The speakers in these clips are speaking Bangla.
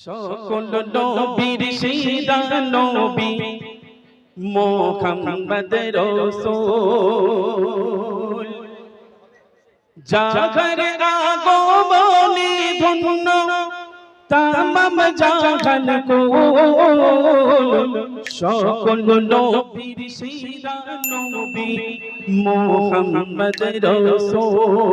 সকল নবীর সেরা নবী মোহাম্মদ রসূল। জাগর আগমনে ধন্য তামাম জাহান কুল। সকল নবীর সেরা নবী মোহাম্মদ রসূল।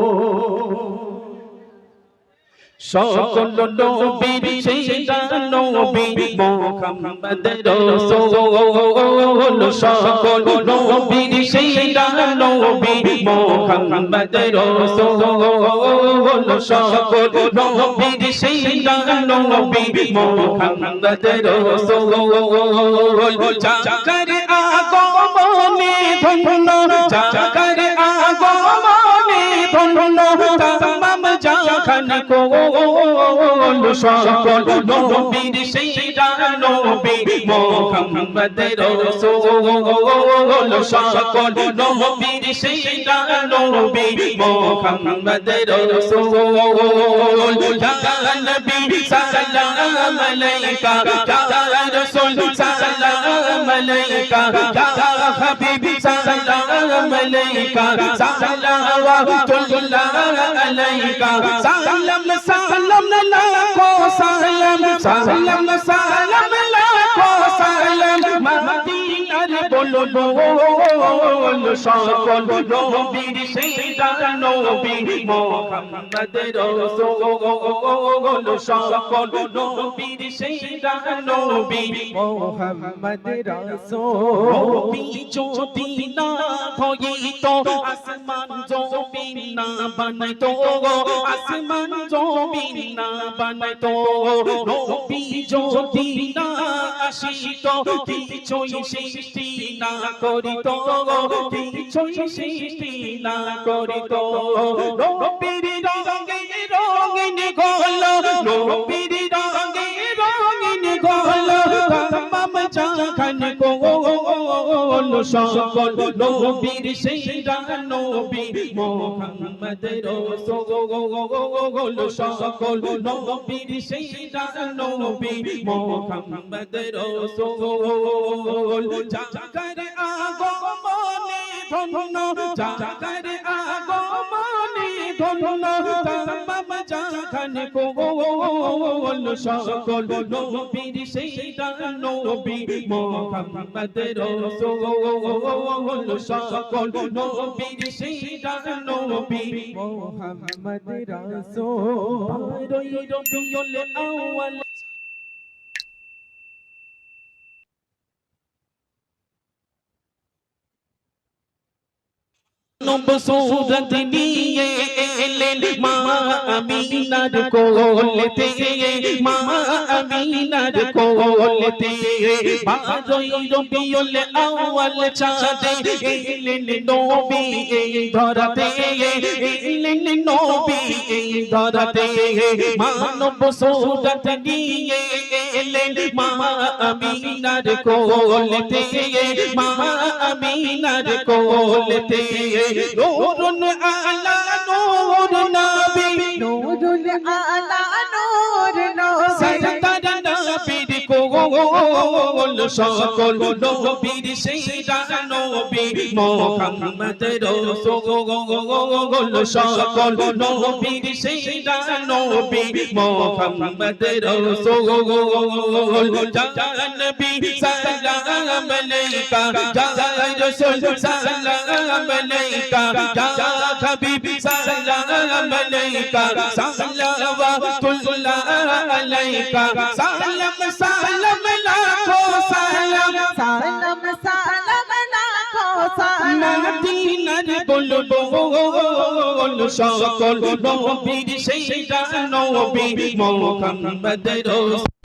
সকল নবীর সেরা নবী মোহাম্মদ রাসূল। সকল নবীর সেরা নবী মোহাম্মদ রাসূল। সকল নবীর সেরা নবী মোহাম্মদ রাসূল। জাগর আগমনে ধন্য জাগর আগমনে ধন্য কোল সকল নবীর সেরা নবী মোহাম্মদ রাসূল সকল ইয়া সালাম আলাইকা ইয়া রাসূল সালাম আলাইকা ইয়া হাবিবি সালাম আলাইকা সালাওয়াতুল্লাহ আলাইকা সালাম সালাম লাখো সালাম সালাম সালাম লাখো সালাম মদিনার বল সকল নবীর সেরা নবী মোহাম্মদ রাসূল সকল নবীর সেরা নবী মোহাম্মদ রাসূল যদি না হইতো আসমান জমিন না বানাইতো আসমান জমিন না বানাইতো নবী যদি না আসিতো কিছুই সৃষ্টি না করিতো কিছুই সৃষ্টি না করিতো। নবীর রঙে রঙিন গোল নবীর রঙে রঙিন গোল তামাম সকল নবী ধন্য জাগর আগমনে, ধন্য তামাম জাহান কোল সকল নবীর সেরা নবী মোহাম্মদ রাসূল সকল নবীর সেরা নবী মোহাম্মদ রাসূল রবিউল আউয়াল নবসুরত নিয়ে এলেন মা আমিনার কোলতে মা আমিনার কোলতে বারোই রবিউল আউয়াল চাঁদে এলেন নবী এই ধরাতে এলেন নবী এই ধরাতে মানব সুরত নিয়ে এলেন মা আমিনার কোলেতে মা আমিনার কোলেতে। নূরুন আলা নূর নবী। নূরুল আলা কোল সকল নবীর সেরা নবী মোহাম্মদ রাসূল। সকল নবীর সেরা নবী মোহাম্মদ রাসূল। জানবী সালাম আলাইকা ইয়া রাসূল সালাম আলাইকা ইয়া হাবিব সালাম আলাইকা, সালাওয়াতুল্লাহ আলাইকা, সালাম সালাম মদিনার বলব সকল নবীর সেরা নবী মোহাম্মদ রাসূল